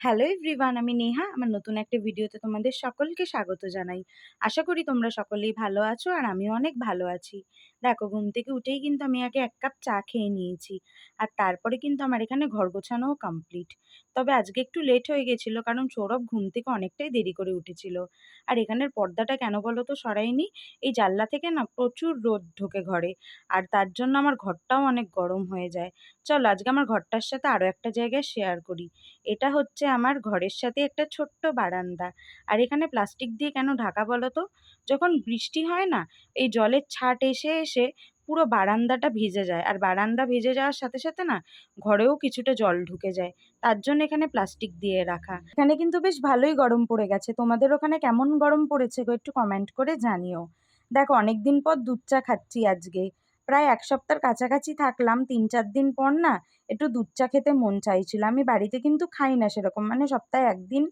Hello everyone আমি নেহা, আমার নতুন একটা ভিডিওতে তোমাদের সকলকে স্বাগত জানাই। আশা করি তোমরা সকলেই ভালো আছো আর আমিও অনেক ভালো আছি। দেখো, ঘুম থেকে উঠেই কিন্তু আমি আগে এক কাপ চা খেয়ে নিয়েছি। আর তারপরে কিন্তু আমার এখানে ঘর গোছানোও কমপ্লিট তবে আজকে একটু লেট হয়ে গেছিল, কারণ সৌরভ ঘুম থেকে অনেকটাই দেরি করে উঠেছিল। আর এখানের পর্দাটা কেন বলো তো সরাইনি এই জানলা থেকে না প্রচুর রোদ ঢোকে ঘরে। আর তার জন্য আমার ঘরটাও অনেক গরম হয়ে যায়। চলো, আজকে আমার ঘরটার সাথে আরও একটা জায়গায় শেয়ার করি। এটা হচ্ছে আমার ঘরের সাথে একটা ছোট্ট বারান্দা। আর এখানে প্লাস্টিক দিয়ে কেন ঢাকা বলো তো? যখন বৃষ্টি হয় না, এই জলের ছাট এসে এসে পুরো বারান্দাটা ভিজে যায়। আর বারান্দা ভিজে যাওয়ার সাথে সাথে না ঘরেও কিছুটা জল ঢুকে যায়। তার জন্য এখানে প্লাস্টিক দিয়ে রাখা। এখানে কিন্তু বেশ ভালোই গরম পড়ে গেছে। তোমাদের ওখানে কেমন গরম পড়েছে গো একটু কমেন্ট করে জানিও। দেখো অনেক দিন পর দুধ চা খাচ্ছি আজকে। প্রায় এক সপ্তাহর কাছাকাছি থাকলাম। তিন চার দিন পর না একটু দুধ চা খেতে মন চাইছিল। আমি বাড়িতে কিন্তু খাই না সেরকম। মানে সপ্তাহে একদিন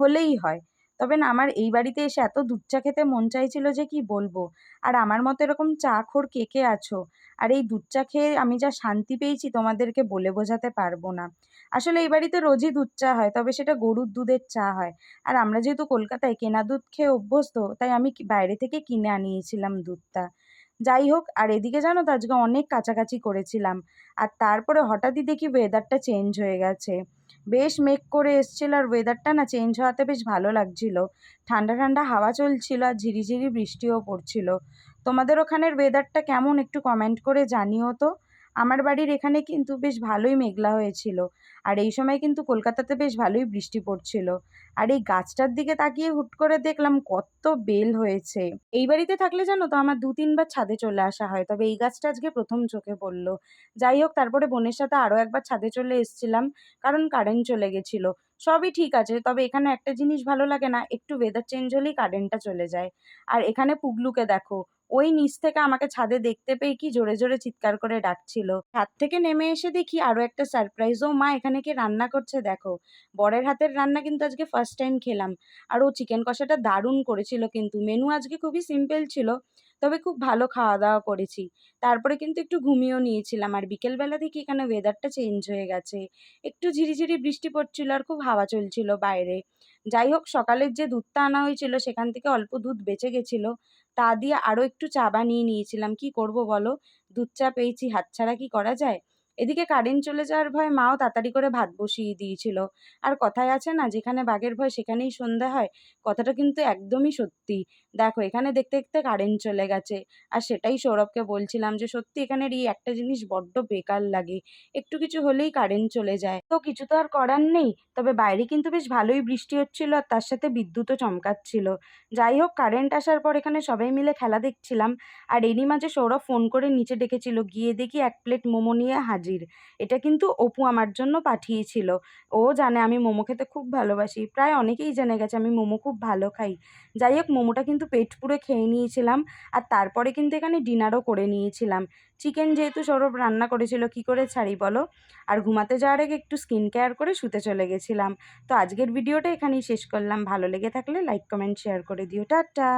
হলেই হয়। তবে না, আমার এই বাড়িতে এসে এত দুধ চা খেতে মন চাইছিল যে কি বলব? আর আমার মতো এরকম চা খোর কে কে আছো? আর এই দুধ চা খেয়ে আমি যা শান্তি পেয়েছি তোমাদেরকে বলে বোঝাতে পারব না। আসলে এই বাড়িতে রোজই দুধ চা হয়, তবে সেটা গরুর দুধের চা হয়। আর আমরা যেহেতু কলকাতায় কেনা দুধ খেয়ে অভ্যস্ত, তাই আমি বাইরে থেকে কিনে আনিয়েছিলাম দুধটা। যাই হোক, আর এদিকে জানো তো, আজকে অনেক কাছাকাছি করেছিলাম। আর তারপরে হঠাৎই দেখি ওয়েদারটা চেঞ্জ হয়ে গেছে। বেশ মেঘ করে এসছিল আর ওয়েদারটা না চেঞ্জ হওয়াতে বেশ ভালো লাগছিল। ঠান্ডা ঠান্ডা হাওয়া চলছিল আর ঝিরিঝিরি বৃষ্টিও পড়ছিল। তোমাদের ওখানের ওয়েদারটা কেমন একটু কমেন্ট করে জানিও তো। আমার বাড়ির এখানে কিন্তু বেশ ভালোই মেঘলা হয়েছিল। আর এই সময় কিন্তু কলকাতাতে বেশ ভালোই বৃষ্টি পড়ছিল। আর এই গাছটার দিকে তাকিয়ে হুট করে দেখলাম কত বেল হয়েছে। এই বাড়িতে থাকলে জানো তো আমার দু তিনবার ছাদে চলে আসা হয়, তবে এই গাছটা আজকে প্রথম চোখে পড়ল। যাই হোক, তারপরে বোনের সাথে আরও একবার ছাদে চলে এসেছিলাম, কারণ কারেন্ট চলে গেছিল। সবই ঠিক আছে, তবে এখানে একটা জিনিস ভালো লাগে না, একটু ওয়েদার চেঞ্জ হলেই কারেন্টটা চলে যায়। আর এখানে পুগলুকে দেখো ওই নিচ থেকে আমাকে ছাদে দেখতে পেয়ে কি জোরে জোরে চিৎকার করে ডাকছিল। ছাদ থেকে নেমে এসে দেখি আরও একটা সারপ্রাইজ ও, মা এখানে কি রান্না করছে দেখো। বরের হাতের রান্না কিন্তু আজকে ফার্স্ট টাইম খেলাম। আর ও চিকেন কষাটা দারুণ করেছিল কিন্তু মেনু আজকে খুবই সিম্পল ছিল, তবে খুব ভালো খাওয়া দাওয়া করেছি। তারপরে কিন্তু একটু ঘুমিয়েও নিয়েছিলাম, আর বিকেলবেলা দেখি এখানে ওয়েদারটা চেঞ্জ হয়ে গেছে। একটু ঝিরিঝিরি বৃষ্টি পড়ছিল আর খুব হাওয়া চলছিল বাইরে। যাই হোক, সকালের যে দুধটা আনা হয়েছিল, সেখান থেকে অল্প দুধ বেঁচে গেছিল। তা দিয়ে আরও একটু চা বানিয়ে নিয়েছিলাম। কি করব বলো? দুধ চা পেয়েছি হাত ছাড়া কি করা যায়? এদিকে কারেন্ট চলে যাওয়ার ভয় মাও তাড়াতাড়ি করে ভাত বসিয়ে দিয়েছিল। আর কথায় আছে না, যেখানে বাঘের ভয় সেখানেই সন্ধ্যা হয়। কথাটা কিন্তু একদমই সত্যি। দেখো, এখানে দেখতে দেখতে কারেন্ট চলে গেছে। আর সেটাই সৌরভকে বলছিলাম যে, সত্যি এখানের এই একটা জিনিস বড্ড বেকার লাগে। একটু কিছু হলেই কারেন্ট চলে যায়। তো কিছু তো আর করার নেই। তবে বাইরে কিন্তু বেশ ভালোই বৃষ্টি হচ্ছিল আর তার সাথে বিদ্যুৎও চমকাচ্ছিল। যাই হোক, কারেন্ট আসার পর এখানে সবাই মিলে খেলা দেখছিলাম। আর এরই মাঝে সৌরভ ফোন করে নিচে ডেকেছিল। গিয়ে দেখি এক প্লেট মোমো নিয়ে হাজির এটা কিন্তু অপু আমার জন্য পাঠিয়েছিল। ও জানে আমি মোমো খেতে খুব ভালোবাসি। প্রায় অনেকেই জেনে গেছে আমি মোমো খুব ভালো খাই। যাই হোক, মোমোটা কিন্তু পেট পুরে খেয়ে নিয়েছিলাম আর তারপরে কিন্তু এখানে ডিনারও করে নিয়েছিলাম। চিকেন যেহেতু সৌরভ রান্না করেছিল, কি করে ছাড়ি বলো? আর ঘুমাতে যাওয়ার আগে একটু স্কিন কেয়ার করে শুতে চলে গেছিলাম। তো আজকের ভিডিওটা এখানেই শেষ করলাম। ভালো লেগে থাকলে লাইক, কমেন্ট, শেয়ার করে দিও। টাটা!